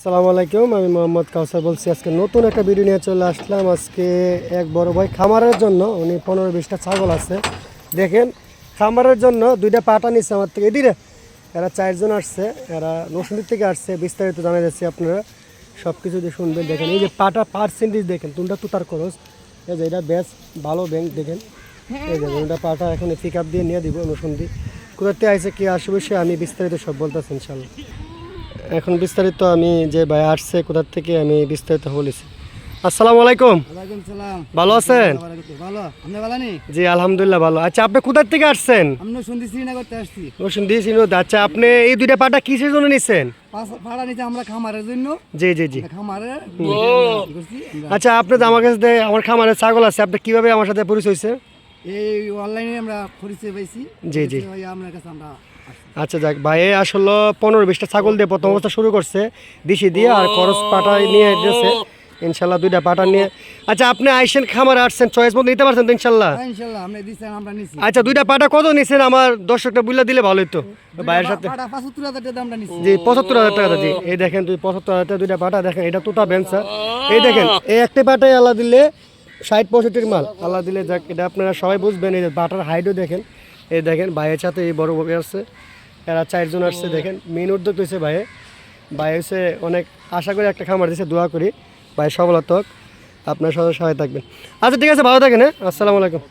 আসসালামু আলাইকুম, আমি মোহাম্মদ কাউসার বলছি। আজকে নতুন একটা ভিডিও নিয়ে চলে আসলাম। আজকে এক বড় ভাই খামারের জন্য, উনি পনেরো বিশটা ছাগল আছে। দেখেন, খামারের জন্য দুইটা পাটা নিচ্ছে আমার থেকে। এদিকে এরা চারজন আসছে, এরা নসুন্দির থেকে আসছে। বিস্তারিত জানা যাচ্ছে আপনারা। সব কিছু দিয়ে শুনবেন। দেখেন, এই যে পাটা পার্সেন্টেজ দেখেন তুনটা তুতার খরচ। এই যে এটা বেশ ভালো ব্যাংক, দেখেন। এই যে এটা পাটা এখন পিক আপ দিয়ে নিয়ে দিব নসুন্দি কোথাতে আইসে কি আসবে সে আমি বিস্তারিত সব বলতেছি ইনশাল্লাহ এখন বিস্তারিত আমি যে ভাই আসছে কোথার থেকে আমি বিস্তারিত বলেছি। আসসালামু আলাইকুম। ভালো আছেন? জি আলহামদুলিল্লাহ ভালো। আচ্ছা আপনি কোথার থেকে আসছেন? আচ্ছা আপনি এই দুইটা পাটা কিসের জন্য নিছেন? জি জি জি। আচ্ছা আপনি তো আমার কাছে আমার খামারে ছাগল আছে আপনি কীভাবে আমার সাথে পরিচয় হয়েছে? এই অনলাইনে আমরা পরিচয় পাইছি। জি, জি। আপনার কাছে আমরা। আচ্ছা যাক ভাই আসলে পনেরো বিশটা ছাগল দিয়ে প্রথম অবস্থা শুরু করছে। দিশি দিয়ে আর করস পাটা নিয়ে দিয়েছে। ইনশাল্লাহ দুইটা পাটা নিয়ে। আচ্ছা আপনি আইসেন খামারে আসছেন চয়েস মতো নিতে পারছেন তো ইনশাল্লাহ? হ্যাঁ, ইনশাল্লাহ আপনি দিচ্ছেন আমরা নিছি। আচ্ছা দুইটা পাটা কত নিছেন? আমার দর্শকটা বুঝলে দিলে ভালোই তো ভাইয়ের সাথে জি পঁচাত্তর হাজার টাকা জি। এই দেখেন তুই পঁচাত্তর হাজার টাকা দুইটা পাটা দেখেন এটা তোতা বেঞ্চার এই দেখেন এই একটা পাটাই আল্লাহ দিলে ষাট পঁয়ষট্টির মাল। আল্লাহ দিলে যাক এটা আপনারা সবাই বুঝবেন এই পাটার হাইটও দেখেন। এই দেখেন ভাইয়ের সাথে এই বড় বউ আসছে এরা চারজন আসছে দেখেন। মেন উদ্যোগ হয়েছে ভাইয়ে ভাই হচ্ছে অনেক আশা করি একটা খামার দিয়েছে দোয়া করি। ভাই সফলতা হোক। আপনার সবাই সহায় থাকবেন। আচ্ছা ঠিক আছে ভালো থাকেন হ্যাঁ। আসসালামু আলাইকুম।